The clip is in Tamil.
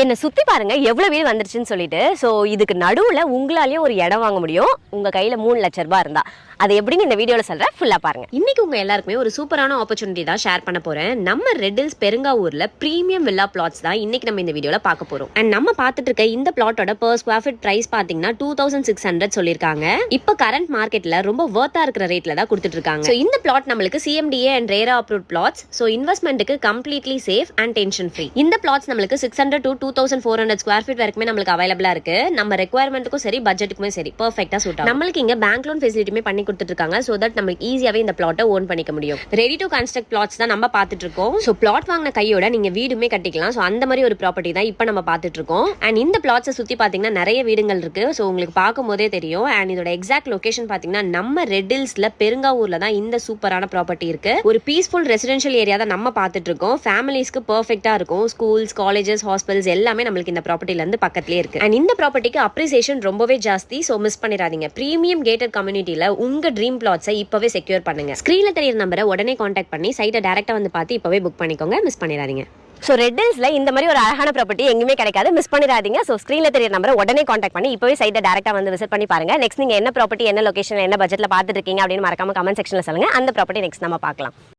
என்னை சுத்தி பாருங்க எவ்வளவு வீடு வந்துருச்சுன்னு சொல்லிட்டு. ஸோ இதுக்கு நடுவுல உங்களாலேயும் ஒரு இடம் வாங்க முடியும். உங்க கையில் மூணு லட்ச ரூபா இருந்தா. அது எப்படின்னு இந்த வீடியோல சொல்றேன். ஃபுல்லா பாருங்க. இன்னைக்கு உங்க எல்லாருக்குமே ஒரு சூப்பரான ஆப்பர்ச்சுனிட்டி தான் ஷேர் பண்ண போறேன். நம்ம ரெட்டில்ஸ் பெருங்காவூரில் பிரீமியம் வில்லா பிளாட்ஸ் தான் இன்னைக்கு நம்ம இந்த வீடியோல பார்க்க போறோம். அண்ட் நம்ம பார்த்துட்டு இருக்க இந்த பிளாட்டோட பர் ஸ்கொயர் ஃபீட் பிரைஸ் பாத்தீங்கன்னா டூ தௌசண்ட் சிக்ஸ் ஹண்ட்ரட் சொல்லிருக்காங்க இப்போ கரண்ட் மார்க்கெட்ல ரொம்ப ஒர்த்தாக இருக்கிற ரேட்ல தான் கொடுத்துட்டு இருக்காங்க. ஸோ இந்த பிளாட் நம்மளுக்கு CMDA and RERA approve plots so இன்வெஸ்ட்மெண்ட்டுக்கு completely safe and tension free இந்த பிளாட்ஸ் நம்மளுக்கு six hundred to two thousand four hundred square feet வரைக்குமே நம்மளுக்கு அவைலபிளா இருக்கு. நம்ம ரெக்குவயர்மெண்ட்டுக்கும் சரி பட்ஜெட்டுக்குமே சரி பர்ஃபெக்டா சூட் ஆகும். நம்மளுக்கு இங்க பேங்க் லோன் ஃபெசிலிட்டியுமே பண்ணி கொடுத்துட்ருக்காங்க. ஸோ தட் நம்மளுக்கு ஈஸியாகவே இந்த பிளாட்டை ஓன் பண்ணிக்க முடியும். ரெடி டு கன்ஸ்ட்ரக்ட் பிளாட்ஸ் தான் நம்ம பார்த்துட்டு இருக்கோம் ஸோ பிளாட் வாங்கின கையோட நீங்கள் வீடுமே கட்டிக்கலாம். ஸோ அந்த மாதிரி ஒரு ப்ராப்பர்ட்டி தான் இப்போ நம்ம பார்த்துட்டு இருக்கோம் அண்ட் இந்த பிளாட்ஸை சுற்றி பார்த்தீங்கன்னா நிறைய வீடுகள் இருக்குது ஸோ உங்களுக்கு பார்க்கும் போதே தெரியும். அண்ட் இதோட எக்ஸாக்ட் லொகேஷன் பார்த்தீங்கன்னா நம்ம ரெட்டில்ஸில் பெருங்காவூரில் தான் இந்த சூப்பரான ப்ராப்பர்ட்டி இருக்குது ஒரு பீஸ்ஃபுல் ரெசிடென்ஷியல் ஏரியா தான் நம்ம பார்த்துட்டு இருக்கோம் ஃபேமிலிஸ்க்கு பர்ஃபெக்டாக இருக்கும். ஸ்கூல்ஸ் காலேஜஸ் ஹாஸ்பிட்டல்ஸ் எல்லாமே நம்மளுக்கு இந்த ப்ராப்பர்ட்டிலேருந்து பக்கத்துலயே இருக்கு. அண்ட் இந்த ப்ராப்பர்ட்டிக்கு அப்ரிசியேஷன் ரொம்பவே ஜாஸ்தி. ஸோ மிஸ் பண்ணிடாதீங்க. ப்ரீமியம் கேட்டட் கம்யூனிட்டியில் உங்க ட்ரீம் பிளாட்ஸை இப்பவே செக்யூர் பண்ணுங்க. ஸ்கிரீன்ல தெரியுற நம்பரை உடனே காண்டாக்ட் பண்ணி சைட்டை டேரக்டா வந்து பார்த்து இப்பவே புக் பண்ணிக்கோங்க. மிஸ் பண்ணிடாதீங்க. ஸோ ரெட் ஹில்ஸில் இந்த மாதிரி ஒரு அழகான ப்ராப்பர்ட்டி எங்கேயுமே கிடைக்காது. மிஸ் பண்ணிடாதீங்க. ஸோ ஸ்க்ரீனில் தெரிய நம்பரை உடனே காண்டாக்ட் பண்ணி இப்போவே சைட்டை டேரெக்டாக வந்து விசிட் பண்ணி பாருங்க. நெக்ஸ்ட் நீங்க என்ன ப்ராப்பர்ட்டி என்ன லொக்கேஷன் என்ன பட்ஜெட்ல பார்த்துட்டு இருக்கீங்க அப்படின்னு மறக்காம கமெண்ட் செக்ஷனில் சொல்லுங்க. அந்த ப்ராப்பர்ட்டி நெக்ஸ்ட் நம்ம பார்க்கலாம்.